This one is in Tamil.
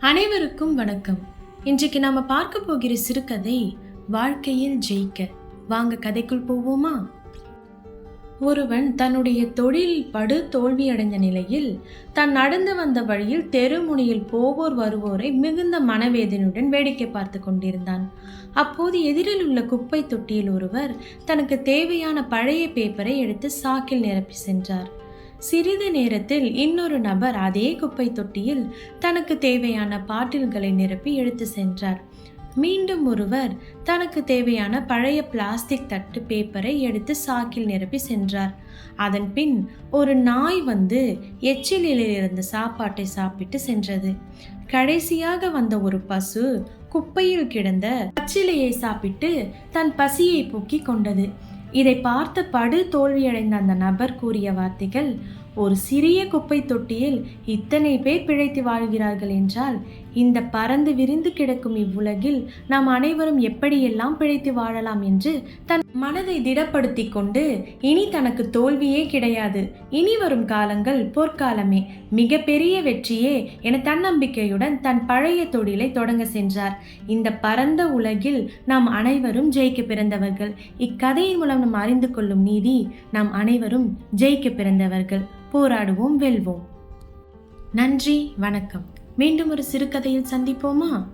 அனைவருக்கும் வணக்கம். இன்றைக்கு நாம பார்க்க போகிற சிறுகதை வாழ்க்கையில் ஜெயிக்க. வாங்க கதைக்குள் போவோமா? ஒருவன் தன்னுடைய தொழில் படு தோல்வியடைந்த நிலையில் தான் நடந்து வந்த வழியில் தெருமுனையில் போவோர் வருவோரை மிகுந்த மனவேதனையுடன் வேடிக்கை பார்த்து கொண்டிருந்தான். அப்போது எதிரில் உள்ள குப்பை தொட்டியில் ஒருவர் தனக்கு தேவையான பழைய பேப்பரை எடுத்து சாக்கில் நிரப்பி சென்றார். சிறிது நேரத்தில் இன்னொரு நபர் அதே குப்பை தொட்டியில் தனக்கு தேவையான பாட்டில்களை நிரப்பி எடுத்து சென்றார். மீண்டும் ஒருவர் தனக்கு தேவையான பழைய பிளாஸ்டிக் தட்டு பேப்பரை எடுத்து சாக்கில் நிரப்பி சென்றார். அதன் பின் ஒரு நாய் வந்து எச்சிலில் இருந்த சாப்பாட்டை சாப்பிட்டு சென்றது. கடைசியாக வந்த ஒரு பசு குப்பையில் கிடந்த பச்சிலையை சாப்பிட்டு தன் பசியை போக்கிக் கொண்டது. இதை பார்த்து படு தோல்வியடைந்த அந்த நபர் கூறிய வார்த்தைகள் ஒரு சிறிய குப்பை தொட்டியில் இத்தனை பேர் பிழைத்து வாழ்கிறார்கள் என்றால் இந்த பறந்து விரிந்து கிடக்கும் இவ்வுலகில் நாம் அனைவரும் எப்படியெல்லாம் பிழைத்து வாழலாம் என்று தன் மனதை திடப்படுத்தி கொண்டு இனி தனக்கு தோல்வியே கிடையாது. இனி வரும் காலங்கள் பொற்காலமே மிக பெரிய வெற்றியே என தன்னம்பிக்கையுடன் தன் பழைய தொழிலை தொடங்க சென்றார். இந்த பரந்த உலகில் நாம் அனைவரும் ஜெயிக்க பிறந்தவர்கள். இக்கதையின் மூலம் நாம் அறிந்து கொள்ளும் நீதி நாம் அனைவரும் ஜெயிக்க பிறந்தவர்கள். போராடுவோம் வெல்வோம். நன்றி வணக்கம். மீண்டும் ஒரு சிறுகதையில் சந்திப்போமா?